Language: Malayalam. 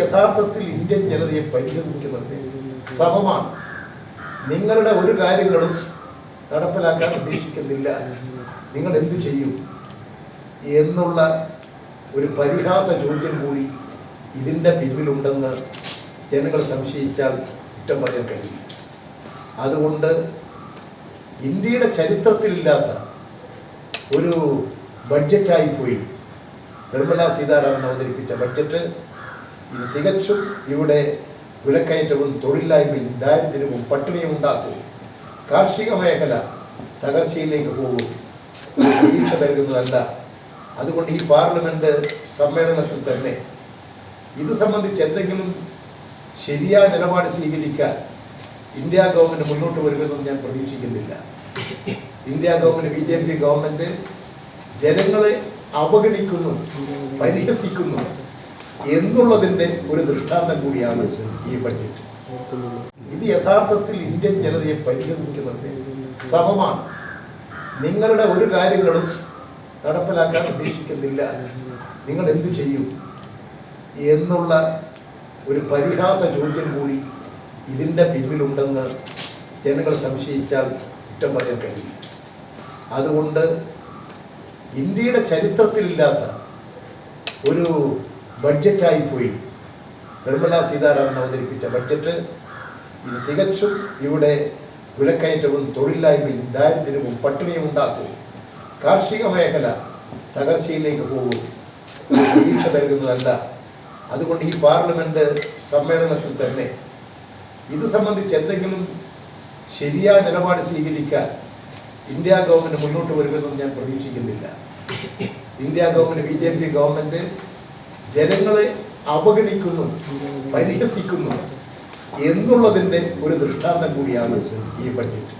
യഥാർത്ഥത്തിൽ ഇന്ത്യൻ ജനതയെ പരിഹസിക്കുന്നത് സമമാണ് നിങ്ങളുടെ ഒരു കാര്യങ്ങളും നടപ്പിലാക്കാൻ ഉദ്ദേശിക്കുന്നില്ല. നിങ്ങൾ എന്തു ചെയ്യും? എന്നുള്ള ഒരു പരിഹാസ ചോദ്യം കൂടി ഇതിന്റെ പിന്നിലുണ്ടെന്ന് ജനങ്ങൾ സംശയിച്ചാൽ കുറ്റം പറയാൻ കഴിയില്ല. അതുകൊണ്ട് ഇന്ത്യയുടെ ചരിത്രത്തിലില്ലാത്ത ഒരു ബഡ്ജറ്റായി പോയി നിർമ്മലാ സീതാരാമൻ അവതരിപ്പിച്ച ബഡ്ജറ്റ് ഇത് തികച്ചും ഇവിടെ വിലക്കയറ്റവും തൊഴിലില്ലായ്മയും ദാരിദ്ര്യവും പട്ടിണിയും ഉണ്ടാക്കും. കാർഷിക മേഖല തകർച്ചയിലേക്ക് പോകും. പ്രതീക്ഷ നൽകുന്നതല്ല. അതുകൊണ്ട് ഈ പാർലമെന്റ് സമ്മേളനത്തിൽ തന്നെ ഇത് സംബന്ധിച്ച് എന്തെങ്കിലും ശരിയായ നിലപാട് സ്വീകരിക്കാൻ ഇന്ത്യ ഗവൺമെന്റ് മുന്നോട്ട് വരുമെന്നും ഞാൻ പ്രതീക്ഷിക്കുന്നില്ല. India government B J P government ജനങ്ങളെ അവഗണിക്കുന്നു പരിഹസിക്കുന്നു. എന്നുള്ളതിന്റെ ഒരു ദൃഷ്ടാന്തം കൂടിയാണ് ഈ ബഡ്ജറ്റ് ഇത് യഥാർത്ഥത്തിൽ ഇന്ത്യൻ ജനതയെ പരിഹസിക്കുന്നതിന് സമമാണ്. നിങ്ങളുടെ ഒരു കാര്യങ്ങളും നടപ്പിലാക്കാൻ ഉദ്ദേശിക്കുന്നില്ല. നിങ്ങൾ എന്തു ചെയ്യും എന്നുള്ള ഒരു പരിഹാസ ചോദ്യം കൂടി ഇതിന്റെ പിന്നിലുണ്ടെന്ന് ജനങ്ങൾ സംശയിച്ചാൽ കുറ്റം പറയാൻ കഴിയില്ല. അതുകൊണ്ട് ഇന്ത്യയുടെ ചരിത്രത്തിലില്ലാത്ത ഒരു ബഡ്ജറ്റായി പോയി. നിർമ്മലാ സീതാരാമൻ അവതരിപ്പിച്ച ബഡ്ജറ്റ് ഇത് തികച്ചും ഇവിടെ വിലക്കയറ്റവും തൊഴിലില്ലായ്മയും ദാരിദ്ര്യവും പട്ടിണിയും ഉണ്ടാക്കും. കാർഷിക മേഖല തകർച്ചയിലേക്ക് പോകും. പ്രതീക്ഷ നൽകുന്നതല്ല. അതുകൊണ്ട് ഈ പാർലമെന്റ് സമ്മേളനത്തിൽ തന്നെ ഇത് സംബന്ധിച്ച് എന്തെങ്കിലും ശരിയായ നിലപാട് സ്വീകരിക്കാൻ ഇന്ത്യ ഗവൺമെന്റ് മുന്നോട്ട് വരുമെന്നും ഞാൻ പ്രതീക്ഷിക്കുന്നില്ല. India government B J P government ജനങ്ങളെ അവഗണിക്കുന്നു പരിഹസിക്കുന്നു എന്നുള്ളതിന്റെ ഒരു ദൃഷ്ടാന്തം കൂടിയാണ് ഈ ബഡ്ജറ്റ്